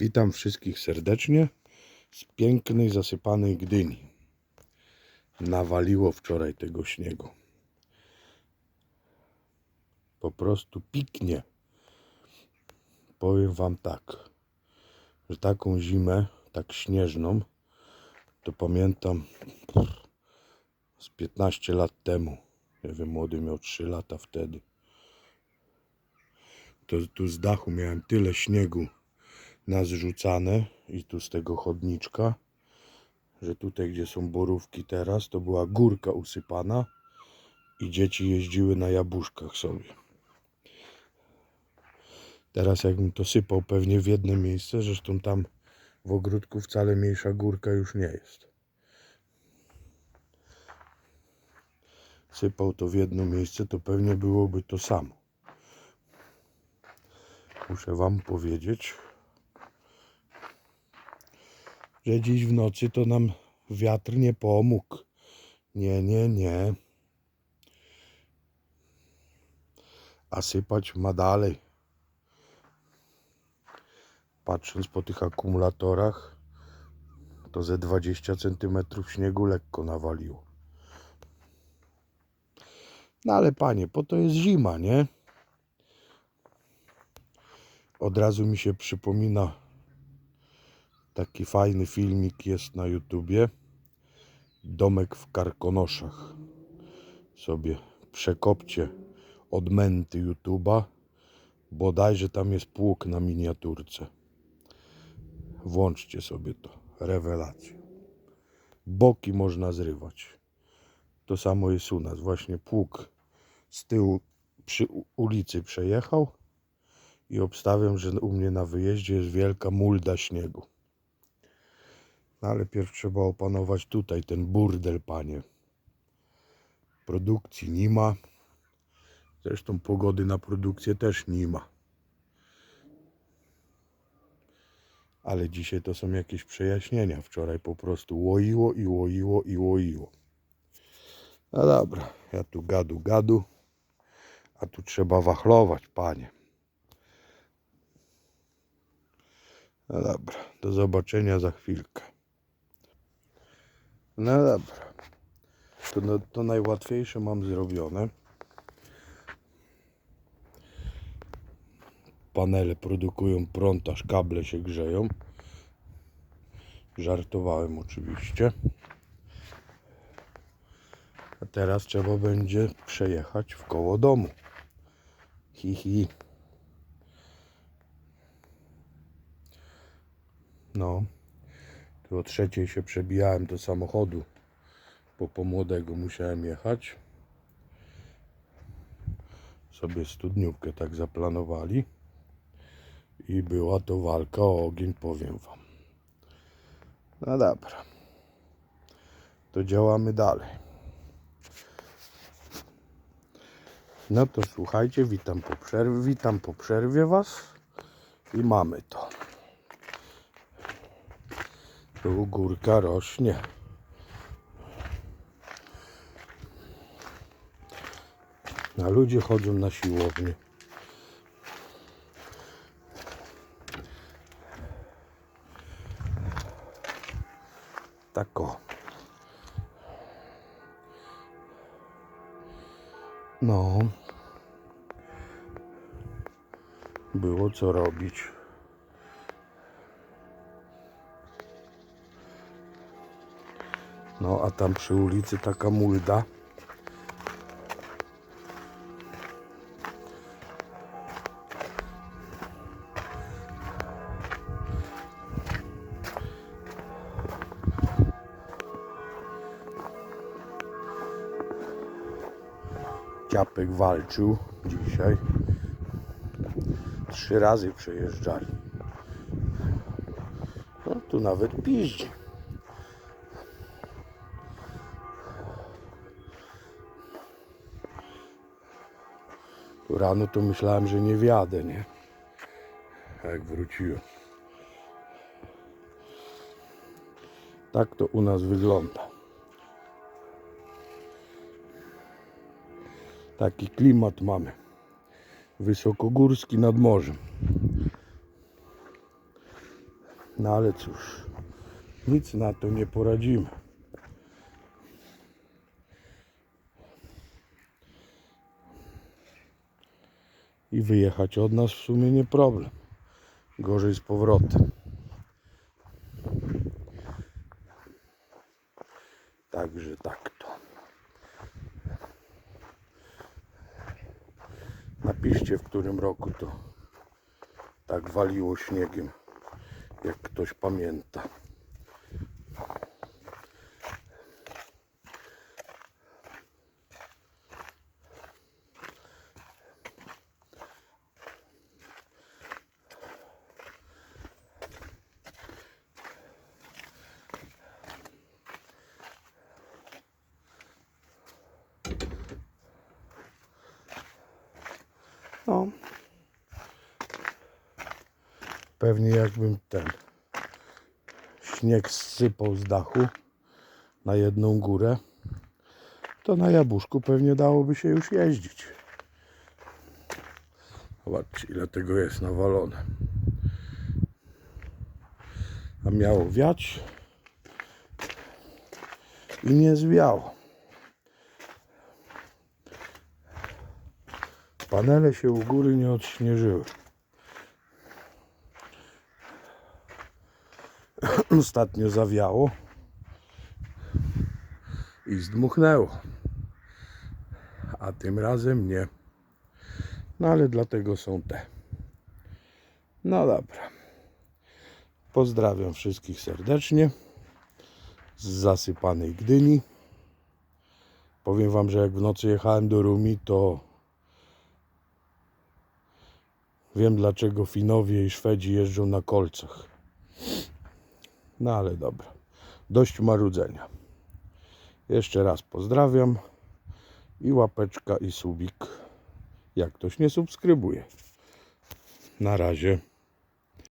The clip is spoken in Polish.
Witam wszystkich serdecznie z pięknej, zasypanej Gdyni. Nawaliło wczoraj tego śniegu. Po prostu piknie. Powiem Wam tak, że taką zimę, tak śnieżną, to pamiętam z 15 lat temu. Nie wiem, młody miał 3 lata wtedy. To tu z dachu miałem tyle śniegu nazrzucane i tu z tego chodniczka, że tutaj gdzie są borówki teraz, to była górka usypana i dzieci jeździły na jabłuszkach sobie. Teraz jakbym to sypał pewnie w jedno miejsce, zresztą tam w ogródku wcale mniejsza górka już nie jest. Sypał to w jedno miejsce, to pewnie byłoby to samo. Muszę wam powiedzieć, że dziś w nocy to nam wiatr nie pomógł. Nie, nie, nie. A sypać ma dalej. Patrząc po tych akumulatorach, to ze 20 cm śniegu lekko nawaliło. No ale panie, po to jest zima, nie? Od razu mi się przypomina Taki fajny filmik jest na YouTubie. Domek w Karkonoszach. Sobie przekopcie odmęty YouTuba. Bodajże tam jest pług na miniaturce. Włączcie sobie to. Rewelacja. Boki można zrywać. To samo jest u nas. Właśnie pług z tyłu przy ulicy przejechał i obstawiam, że u mnie na wyjeździe jest wielka mulda śniegu. No ale pierw trzeba opanować tutaj ten burdel, panie. Produkcji nie ma. Zresztą pogody na produkcję też nie ma. Ale dzisiaj to są jakieś przejaśnienia. Wczoraj po prostu łoiło i łoiło i łoiło. No dobra, ja tu gadu gadu, a tu trzeba wachlować, panie. No dobra, do zobaczenia za chwilkę. No dobra. To, no, to najłatwiejsze mam zrobione. Panele produkują prąd, aż kable się grzeją. Żartowałem oczywiście. A teraz trzeba będzie przejechać w koło domu. Hi, hi. No. Tu o trzeciej się przebijałem do samochodu, bo po młodego musiałem jechać. Sobie studniówkę tak zaplanowali. I była to walka o ogień, powiem wam. No dobra. To działamy dalej. No to słuchajcie, witam po przerwie, witam po przerwie was i mamy to. Tu górka rośnie. A ludzie chodzą na siłownię. Tak o. No. Było co robić. No a tam przy ulicy taka mulda. Ciapek walczył dzisiaj. Trzy razy przejeżdżali. No tu nawet piździ. Rano to myślałem, że nie wjadę, nie? Jak wróciłem. Tak to u nas wygląda. Taki klimat mamy. Wysokogórski nad morzem. No ale cóż, nic na to nie poradzimy. I wyjechać od nas w sumie nie problem. Gorzej z powrotem. Także tak to. Napiszcie w którym roku to tak waliło śniegiem, jak ktoś pamięta. No. Pewnie jakbym ten śnieg zsypał z dachu na jedną górę, to na jabłuszku pewnie dałoby się już jeździć. Zobaczcie, ile tego jest nawalone. A miało wiać i nie zwiało. Panele się u góry nie odśnieżyły. Ostatnio zawiało i zdmuchnęło. A tym razem nie. No ale dlatego są te. No dobra. Pozdrawiam wszystkich serdecznie z zasypanej Gdyni. Powiem wam, że jak w nocy jechałem do Rumi, to wiem dlaczego Finowie i Szwedzi jeżdżą na kolcach. No ale dobra. Dość marudzenia. Jeszcze raz pozdrawiam i łapeczka i subik. Jak ktoś nie subskrybuje. Na razie.